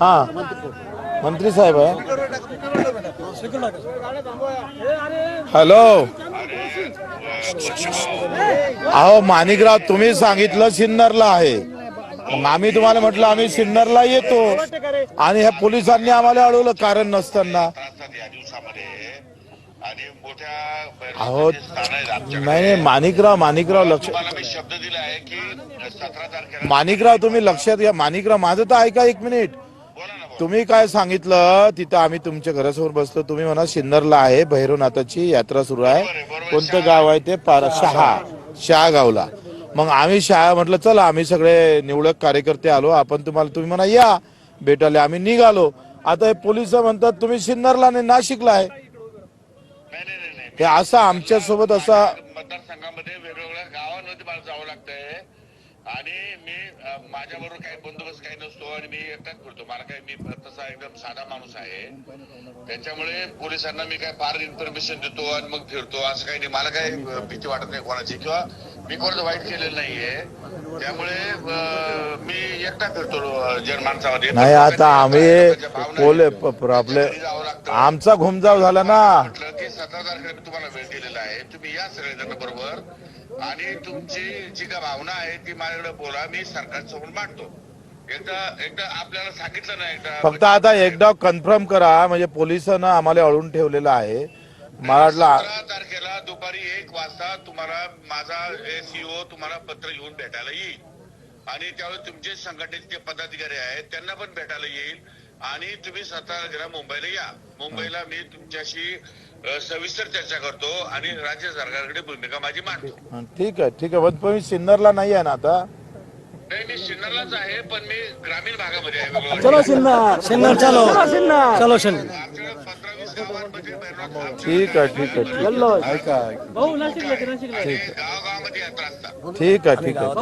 हा. मंत्री साहेब आहे. हॅलो. अहो माणिकराव तुम्ही सांगितलं सिन्नरला आहे. मग आम्ही तुम्हाला म्हटलं आम्ही सिन्नरला येतो. आणि ह्या पोलिसांनी आम्हाला अडवलं. कारण नसताना असतात या दिवसामध्ये आणि मोठ्या अहो. नाही माणिकराव माणिकराव लक्ष शब्द दिला आहे की माणिकराव तुम्ही लक्षात घ्या. माणिकराव माझं तर ऐका एक मिनिट. तुम्ही काय सांगितलं? तिथं आम्ही तुमच्या घरासमोर बसलो तुम्ही म्हणा सिन्नरला आहे भैरवनाथाची यात्रा सुरू आहे. कोणतं गाव आहे ते पार शहा शहा गावला. मग आम्ही शहा म्हटलं चला आम्ही सगळे निवडक कार्यकर्ते आलो. आपण तुम्हाला तुम्ही म्हणा या. भेटायला आम्ही निघालो. आता हे पोलीस म्हणतात तुम्ही सिन्नरला नाही नाशिकला आहे. हे असं आमच्यासोबत असा मतदारसंघामध्ये वेगवेगळ्या गावांमध्ये मला जावं लागतंय. आणि मी माझ्या बरोबर काही बंदोबस्त काही नसतो आणि मी एकटाच फिरतो. मला काही मी तसा एकदम साधा माणूस आहे. त्याच्यामुळे पोलिसांना मी काय फार इन्फॉर्मेशन देतो आणि मग फिरतो. असं काही नाही. मला काही भीती वाटत नाही कोणाची. किंवा मी कोणाचं वाईट केलेलं नाहीये. त्यामुळे मी एकटा फिरतो अं, जनमानसामध्ये. नाही आता आम्ही आपले. आमचा घुमजाव झाला ना. सतरा तारखेला मी तुम्हाला वेळ दिलेला आहे. तुम्ही या सगळेजण बरोबर. आणि तुमची जी काय भावना आहे ती माझ्याकडे बोला. मी सरकारसमोर मांडतो. एकदा एकदा आपल्याला सांगितलं ना एकदा. फक्त आता एकदा कन्फर्म करा. म्हणजे पोलिसांना आम्हाला अडवून ठेवलेलं आहे. मला वाटलं सतरा तारखेला दुपारी एक वाजता तुम्हाला माझा सीओ तुम्हाला पत्र घेऊन भेटायला येईल. आणि त्यावेळेस तुमचे संघटनेचे पदाधिकारी आहेत त्यांना पण भेटायला येईल. आणि तुम्ही सतरा तारखेला मुंबईला या. मुंबईला मी तुमच्याशी अ, सविस्तर चर्चा करतो आणि राज्य सरकारकडे भूमिका माझी मांडतो. हं, ठीक आहे ठीक आहे. पण तुम्ही सिन्नरला नाही आहे ना आता? नाही मी सिन्नरलाच आहे पण मी ग्रामीण भागामध्ये आहे. वेगवेगळ्या. चलो सिन्नर. सिन्नर चलो. चलो सिन्नर. आमच्याकडे पंधरा वीस गावांमध्ये भैरवनाथ आमच्या ठीक आहे ठीक आहे ठीक आहे. ऐका ऐका. भाऊ नाशिकला नाशिकला. आणि गावागावामध्ये यात्रा असतात. ठीक आहे ठीक आहे